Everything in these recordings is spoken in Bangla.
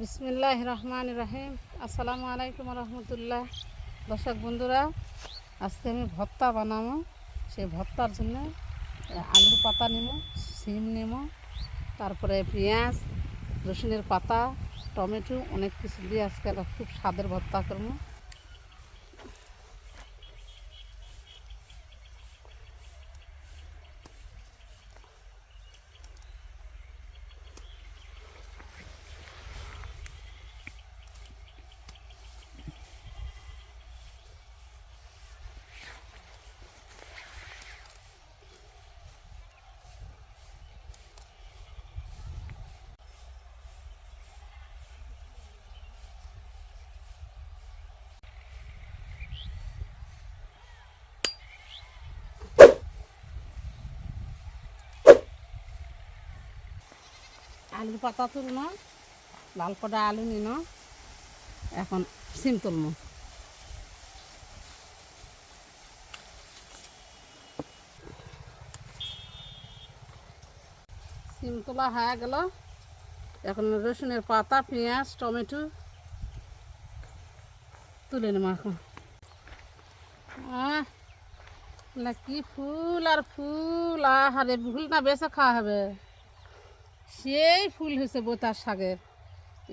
বিসমিল্লাহ রহমান রহিম আসসালামু আলাইকুম রহমতুল্লাহ। দর্শক বন্ধুরা, আজকে আমি ভত্তা বানাবো। সেই ভত্তার জন্য আলুর পাতা নেব, সিম নেব, তারপরে পেঁয়াজ, রসুনের পাতা, টমেটো, অনেক কিছু দিয়ে আজকে খুব স্বাদের ভর্তা করব। আলুর পাতা তুলন লাল কটা আলু নিন এখন সিম তুলন সিম তোলা হয়ে গেল। এখন রসুনের পাতা, পেঁয়াজ, টমেটো তুলে নেব এখন। কি ফুল আর ফুল, আহারে ফুল না বেশি খাওয়া হবে। সেই ফুল হয়েছে বোতার শাকের।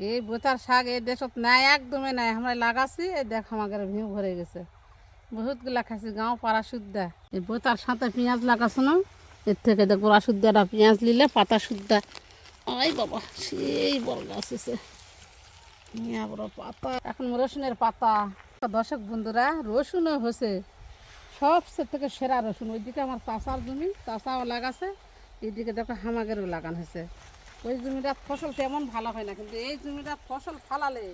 এই বোতার শাক এই দেশত নাই একদমই নাই। আমরা লাগাছি, এই দেখ আমাদের ভিউ ভরে গেছে। বহুতগুলা খাইছি, গাঁও পাড়া শুদ্ধা। এই বোতার সাথে পেঁয়াজ লাগাছো না? এর থেকে দেখ গোড়া শুদ্ধাটা পেঁয়াজ নিলে পাতা শুদ্ধা। আই বাবা, সেই বড় গাছ মিয়া বড় পাতা। এখন রসুনের পাতা। দর্শক বন্ধুরা, রসুনও হয়েছে সবচেয়ে থেকে সেরা রসুন। ওইদিকে আমার চাষার জমি চাষাও লাগাছে। এইদিকে দেখো হামাগেরও লাগানো হয়েছে। ওই জমিটা ফসল তেমন ভালো হয় না, কিন্তু এই জমিটা ফসল ফালালে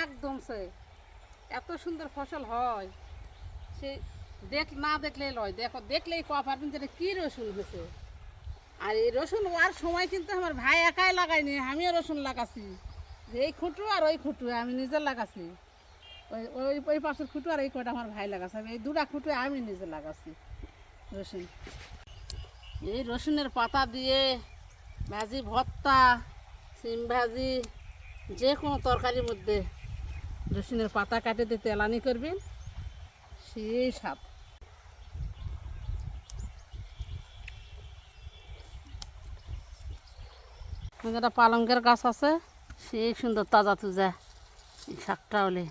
একদম সে এত সুন্দর ফসল হয়। সে দেখ না দেখলে লয়, দেখো, দেখলেই কয়া পারবেন যে এটা কী রসুন হয়েছে। আর এই রসুন ওয়ার সময় কিন্তু আমার ভাই একাই লাগাইনি আমিও রসুন লাগাছি। যে এই খুঁটু আর ওই খুঁটু, আমি নিজে লাগাছি। ওই ওই ওই পাশের খুঁটু আর এই কটা আমার ভাই লাগাছে, আমি এই দুটা খুঁটু আমি নিজে লাগাছি রসুন। এই রসুনের পাতা দিয়ে ভাজি, ভর্তা, সিম ভাজি, যে কোনো তরকারির মধ্যে রসুনের পাতা কাটে দিয়ে তেলানি করবেন। সেই স্বাদ। একটা পালঙ্কের গাছ আছে, সেই সুন্দর তাজা তুজা এই শাকটা হলে।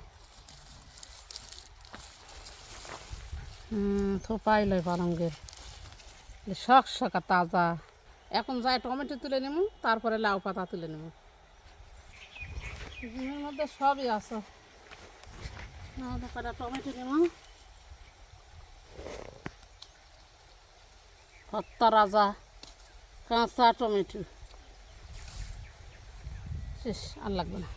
হুম থোপাই লয় পালঙ্কের। শখ শখা তাজা। এখন যাই টমেটো তুলে নেব তারপরে লাউ পাতা তুলে নেব মধ্যে সবই আছে। টমেটো নেব ভত্তা রাজা, কাঁচা টমেটো। শেষ, আর লাগবে না।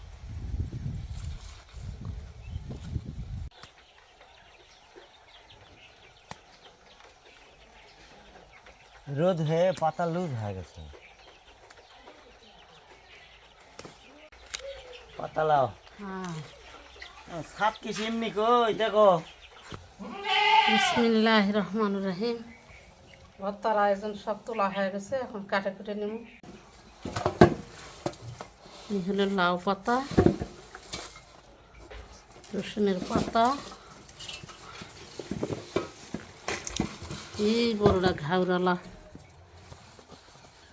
রোদ হয়ে পাতা লুজ হয়ে গেছে। পাতা লাও। হ্যাঁ। সাপ কি এমনি কই? দেখো। বিসমিল্লাহ রহমান রহিম। ভর্তার আয়োজন সব তোলা হয়ে গেছে এখন কাটে কুটে নেব। এই হলো লাউ পাতা রসুনের পাতা। এই বড়টা ঘাউরালা।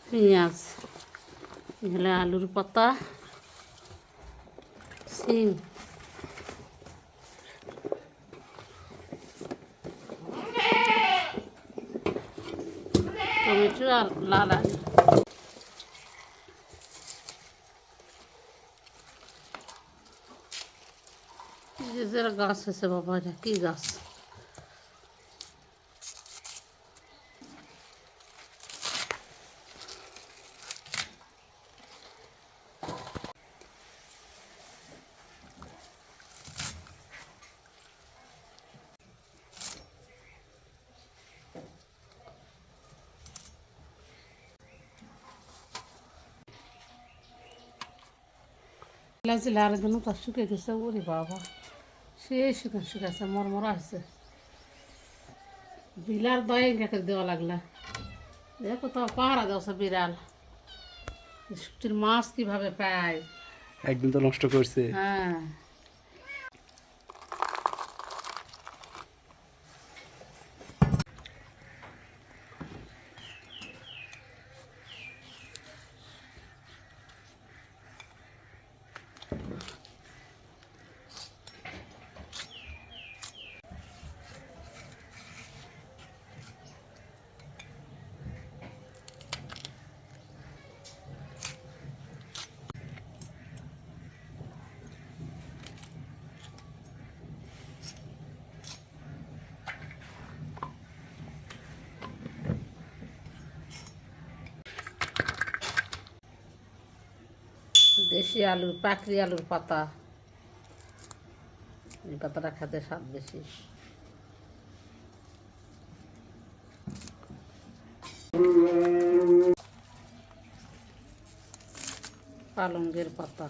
পেঁয়াজ এই হলো আলুর পাতা, সিম। টমেটো আর লাল আলু। গাছ আছে বাবা কি গাছ? লাগছিল আর জন্য তো শুকে গেছে ওরে বাবা। সে শুকান শুকাছে মরমরা হয়েছে বিলার দয়ে গেকে দেওয়া লাগলা। দেখো তো পাহারা দেওয়া বিড়াল। শুক্তির মাছ কীভাবে পায়? একদিন তো নষ্ট করছে। হ্যাঁ। দেশি আলুর পাকড়ি আলুর পাতা। এই পাতাটা খেতে স্বাদ বেশি। পালঙ্গের পাতা।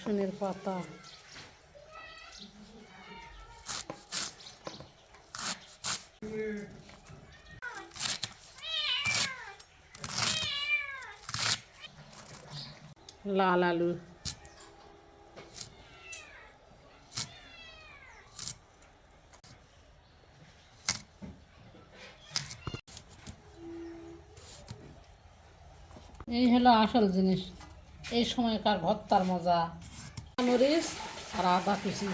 রসুনের পাতা। লাল আলু। এই হলো আসল জিনিস। এই সময়কার ভর্তার মজা। মরিচ আর আদা কুচি।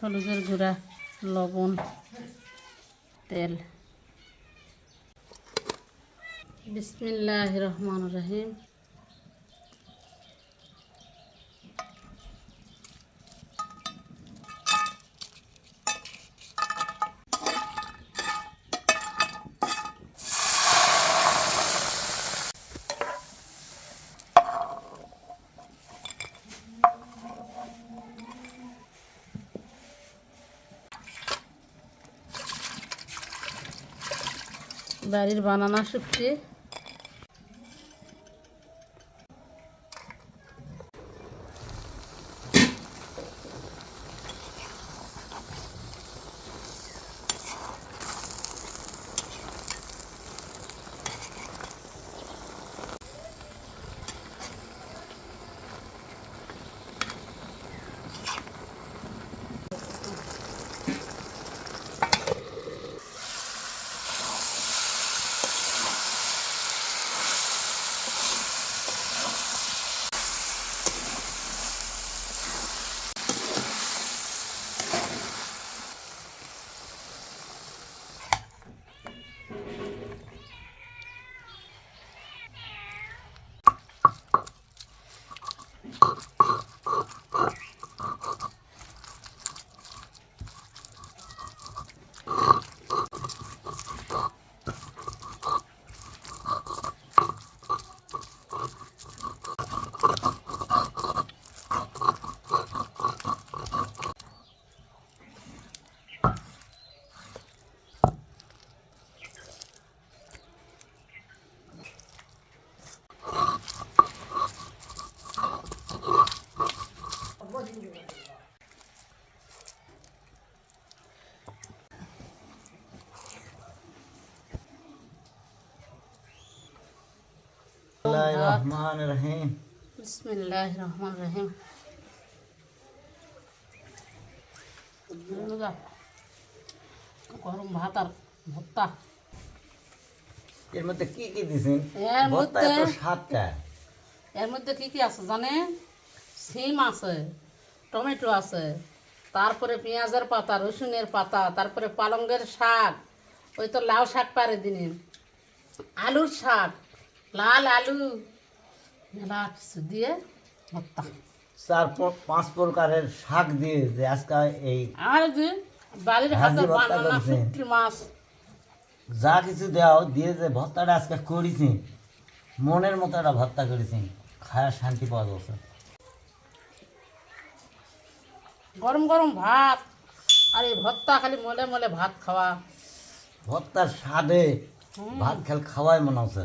হলুদের গুঁড়া লবণ তেল বিসমিল্লাহ রহমান রহিম বাড়ির বানানা শুটকি গরম ভাত আর ভর্তা এর মধ্যে কি কি দিছেন? এর ভর্তা সাতটা এর মধ্যে কি কি আছে জানে সিম আছে টমেটো আছে তারপরে পেঁয়াজের পাতা রসুনের পাতা তারপরে পালঙ্গের শাক ওই তো লাউ শাক পারে দিনে। আলুর শাক লাল আলু। মেলা কিছু দিয়ে ভর্তা। চার পাঁচ প্রকারের শাক দিয়ে যে আজকে এই আর যে বাড়ির হাতে বানানো শুটকি মাছ। যা কিছু দেওয়া দিয়ে যে ভর্তাটা আজকে করেছি মনের মতো একটা ভর্তা করেছি খাওয়ার শান্তি পাওয়া যাচ্ছে। গরম গরম ভাত আর এই ভর্তা খালি মলে মলে ভাত খাওয়া। ভর্তার স্বাদে ভাত খেল খাওয়াই মনে হচ্ছে।